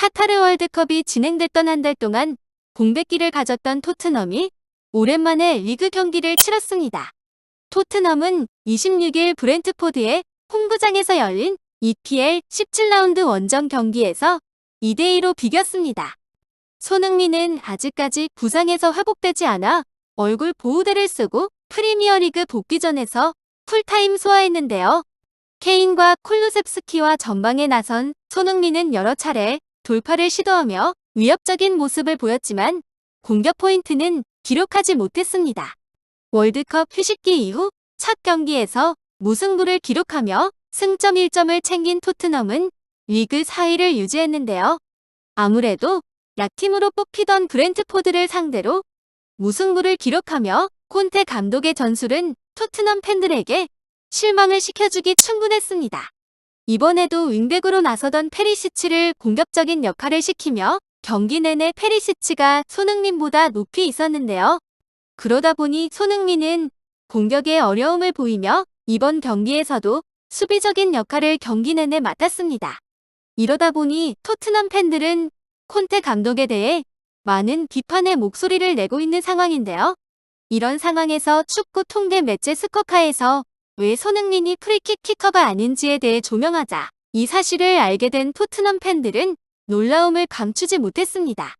카타르 월드컵이 진행됐던 한 달 동안 공백기를 가졌던 토트넘이 오랜만에 리그 경기를 치렀습니다. 토트넘은 26일 브렌트포드의 홈구장에서 열린 EPL 17라운드 원정 경기에서 2대2로 비겼습니다. 손흥민은 아직까지 부상에서 회복되지 않아 얼굴 보호대를 쓰고 프리미어리그 복귀전에서 풀타임 소화했는데요. 케인과 콜루셉스키와 전방에 나선 손흥민은 여러 차례 돌파를 시도하며 위협적인 모습을 보였지만 공격 포인트는 기록하지 못했습니다. 월드컵 휴식기 이후 첫 경기에서 무승부를 기록하며 승점 1점을 챙긴 토트넘은 리그 4위를 유지했는데요. 아무래도 약팀으로 뽑히던 브렌트포드를 상대로 무승부를 기록하며 콘테 감독의 전술은 토트넘 팬들에게 실망을 시켜주기 충분했습니다. 이번에도 윙백으로 나서던 페리시치를 공격적인 역할을 시키며 경기 내내 페리시치가 손흥민보다 높이 있었는데요. 그러다 보니 손흥민은 공격에 어려움을 보이며 이번 경기에서도 수비적인 역할을 경기 내내 맡았습니다. 이러다 보니 토트넘 팬들은 콘테 감독에 대해 많은 비판의 목소리를 내고 있는 상황인데요. 이런 상황에서 축구 통계 매체 스코카에서 왜 손흥민이 프리킥 키커가 아닌지에 대해 조명하자 이 사실을 알게 된 토트넘 팬들은 놀라움을 감추지 못했습니다.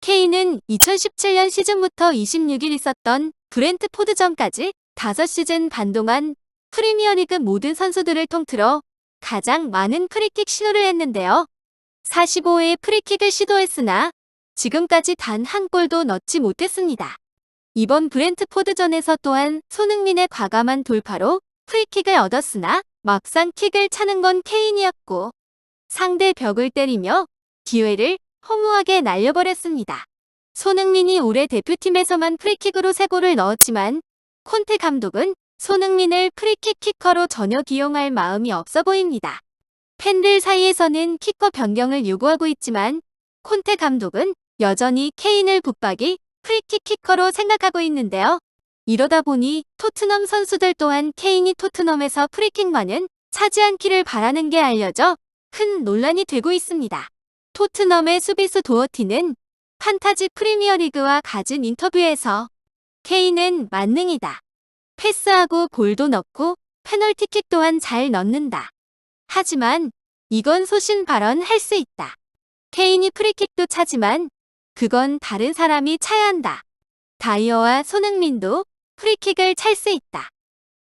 케인은 2017년 시즌부터 26일 있었던 브렌트포드전까지 5시즌 반 동안 프리미어리그 모든 선수들을 통틀어 가장 많은 프리킥 시도를 했는데요. 45회의 프리킥을 시도했으나 지금까지 단 한 골도 넣지 못했습니다. 이번 브렌트포드전에서 또한 손흥민의 과감한 돌파로 프리킥을 얻었으나 막상 킥을 차는 건 케인이었고 상대 벽을 때리며 기회를 허무하게 날려버렸습니다. 손흥민이 올해 대표팀에서만 프리킥으로 3골을 넣었지만 콘테 감독은 손흥민을 프리킥 키커로 전혀 기용할 마음이 없어 보입니다. 팬들 사이에서는 키커 변경을 요구하고 있지만 콘테 감독은 여전히 케인을 붙박이 프리킥 키커로 생각하고 있는데요. 이러다 보니 토트넘 선수들 또한 케인이 토트넘에서 프리킥만은 차지 않기를 바라는 게 알려져 큰 논란이 되고 있습니다. 토트넘의 수비수 도어티는 판타지 프리미어리그와 가진 인터뷰에서 케인은 만능이다. 패스하고 골도 넣고 페널티킥 또한 잘 넣는다. 하지만 이건 소신 발언 할 수 있다. 케인이 프리킥도 차지만 그건 다른 사람이 차야 한다. 다이어와 손흥민도 프리킥을 찰 수 있다.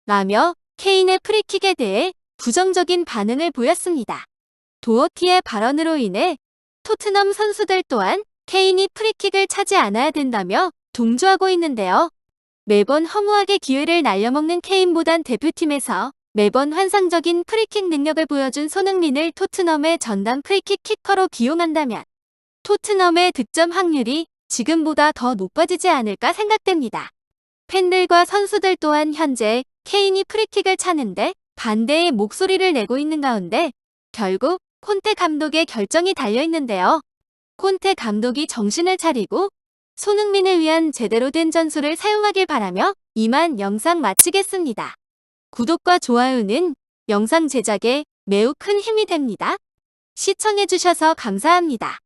라며 케인의 프리킥에 대해 부정적인 반응을 보였습니다. 도어티의 발언으로 인해 토트넘 선수들 또한 케인이 프리킥을 차지 않아야 된다며 동조하고 있는데요. 매번 허무하게 기회를 날려먹는 케인보단 대표팀에서 매번 환상적인 프리킥 능력을 보여준 손흥민을 토트넘의 전담 프리킥 키커로 기용한다면 토트넘의 득점 확률이 지금보다 더 높아지지 않을까 생각됩니다. 팬들과 선수들 또한 현재 케인이 프리킥을 차는데 반대의 목소리를 내고 있는 가운데 결국 콘테 감독의 결정이 달려있는데요. 콘테 감독이 정신을 차리고 손흥민을 위한 제대로 된 전술을 사용하길 바라며 이만 영상 마치겠습니다. 구독과 좋아요는 영상 제작에 매우 큰 힘이 됩니다. 시청해주셔서 감사합니다.